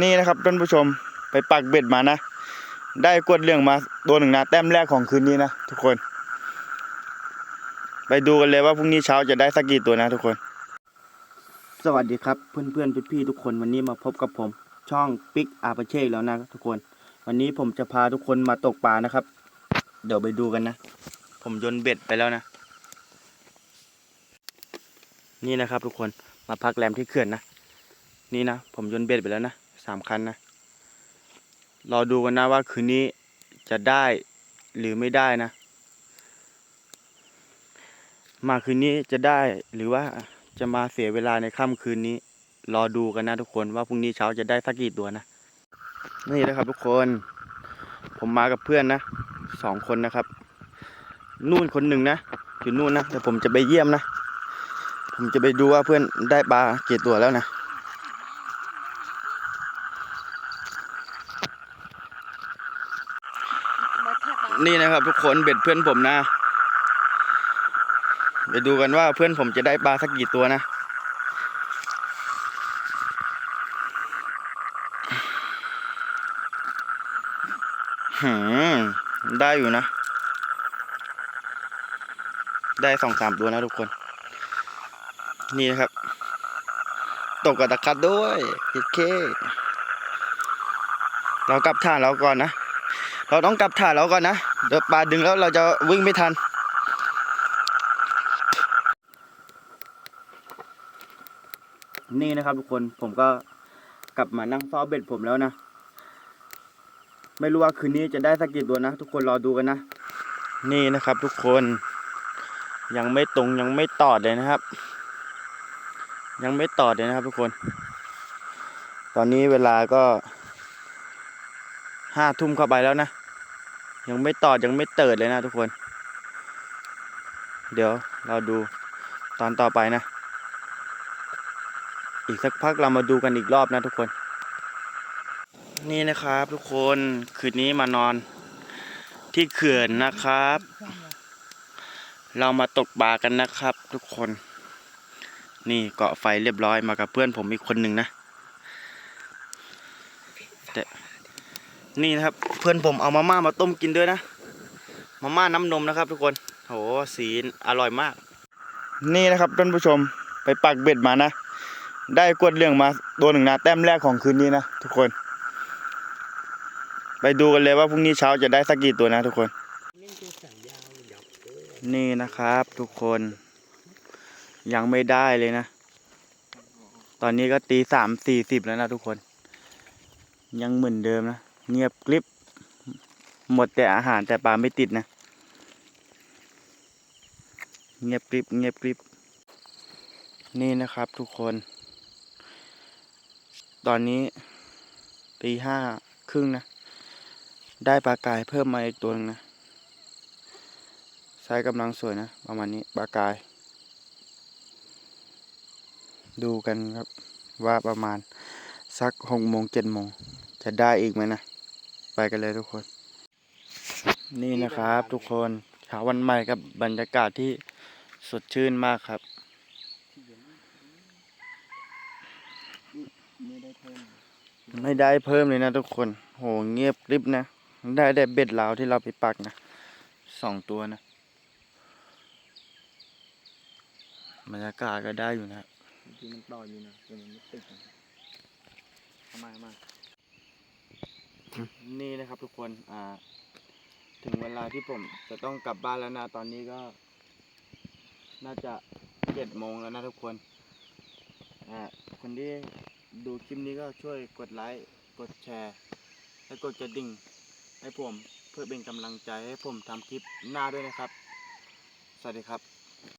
นี่นะครับท่านผู้ชมไปปักเบ็ดมานะ ได้กวดเรื่องมาตัวหนึ่งนะแต้มแรกของคืนนี้นะทุกคน ไปดูกันเลยว่าพรุ่งนี้เช้าจะได้สักกี่ตัวนะทุกคน สวัสดีครับเพื่อนๆพี่ๆทุกคนวันนี้มาพบกับผม ช่องปิกอาปเช่แล้วนะทุกคน วันนี้ผมจะพาทุกคนมาตกปลานะครับ เดี๋ยวไปดูกันนะ ผมโยนเบ็ดไปแล้วนะ นี่นะครับทุกคนมาพักแรมที่เขื่อนนะนี่นะผมโยนเบ็ดไปแล้วนะ สามคันนะรอดูกันนะว่าคืนนี้จะได้หรือไม่ได้นะ มาคืนนี้จะได้หรือว่าจะมาเสียเวลาในค่ำคืนนี้ รอดูกันนะทุกคนว่าพรุ่งนี้เช้าจะได้สักกี่ตัวนะนี่นะครับทุกคน ผมมากับเพื่อนนะสองคนนะครับ นู่นคนหนึ่งนะอยู่นู่นนะแต่ผมจะไปเยี่ยมนะ ผมจะไปดูว่าเพื่อนได้ปลากี่ตัวแล้วนะ นี่นะครับทุกคนเบ็ดเพื่อนผมนะไปดูกันว่าเพื่อนผมจะได้ปลาสักกี่ตัวนะ หืม ได้อยู่นะ ได้สองสามตัวนะทุกคน นี่นะครับ ตกกับตะคัดด้วยโอเค เรากลับท่าเราก่อนนะ เราต้องกลับท่าเราก่อนนะ เดี๋ยวปลาดึงแล้วเราจะวิ่งไม่ทัน นี่นะครับทุกคนผมก็กลับมานั่งเฝ้าเบ็ดผมแล้วนะ ไม่รู้ว่าคืนนี้จะได้สักกี่ตัวนะ ทุกคนรอดูกันนะ นี่นะครับทุกคนยังไม่ตรงยังไม่ตอดเลยนะครับ ยังไม่ตอดเลยนะครับทุกคน ตอนนี้เวลาก็ห้าทุ่มเข้าไปแล้วนะ ยังไม่ตอดยังไม่เติดเลยนะทุกคน เดี๋ยวเราดูตอนต่อไปนะ อีกสักพักเรามาดูกันอีกรอบนะทุกคน นี่นะครับทุกคนคืนนี้มานอน ที่เขื่อนนะครับ เรามาตกปลากันนะครับ ทุกคน นี่เกาะไฟเรียบร้อยมากับเพื่อนผมอีกคนหนึ่งนะแต่ นี่นะครับ เพื่อนผมเอามาม่ามาต้มกินด้วยนะ มาม่าน้ำนมนะครับ ทุกคนโหสีอร่อยมาก นี่นะครับท่านผู้ชมไปปักเบ็ดมานะ ได้กวดเรื่องมาตัวหนึ่งนะแต้มแรกของคืนนี้นะทุกคน ไปดูกันเลยว่าพรุ่งนี้เช้าจะได้สักกี่ตัวนะ ทุกคน นี่นะครับ ทุกคน ยังไม่ได้เลยนะ ตอนนี้ก็ตีสามสี่สิบแล้วนะทุกคน ยังเหมือนเดิมนะ เงียบกริบ หมดแต่อาหารแต่ปลาไม่ติดนะ เงียบกริบ เงียบกริบ นี่นะครับทุกคน ตอนนี้ตีห้าครึ่งนะ ได้ปลากายเพิ่มมาอีกตัวหนึงนะไซส์กำลังสวยนะ ประมาณนี้ปลากาย ดูกันครับว่าประมาณสักหกโมงเจ็ดโมงจะได้อีกไหมนะ ไปกันเลยทุกคน นี่นะครับ ทุกคนเช้าวันใหม่กับบรรยากาศที่สดชื่นมากครับ ไม่ได้เพิ่มเลยนะทุกคน โหเงียบริบนะ ได้แต่เบ็ดเหลาที่เราไปปักนะสองตัวนะ บรรยากาศก็ได้อยู่นะที่มันต่ออยู่นะแต่มันไม่ติดนะทำไมมา นี่นะครับทุกคนอ่า ถึงเวลาที่ผมจะต้องกลับบ้านแล้วนะตอนนี้ก็ น่าจะเจ็ดโมงแล้วนะทุกคนอ่าคนที่ดูคลิปนี้ก็ช่วยกดไลค์กดแชร์ และกดกระดิ่ง ให้ผมเพื่อเป็นกำลังใจให้ผมทำคลิปหน้าด้วยนะครับ สวัสดีครับ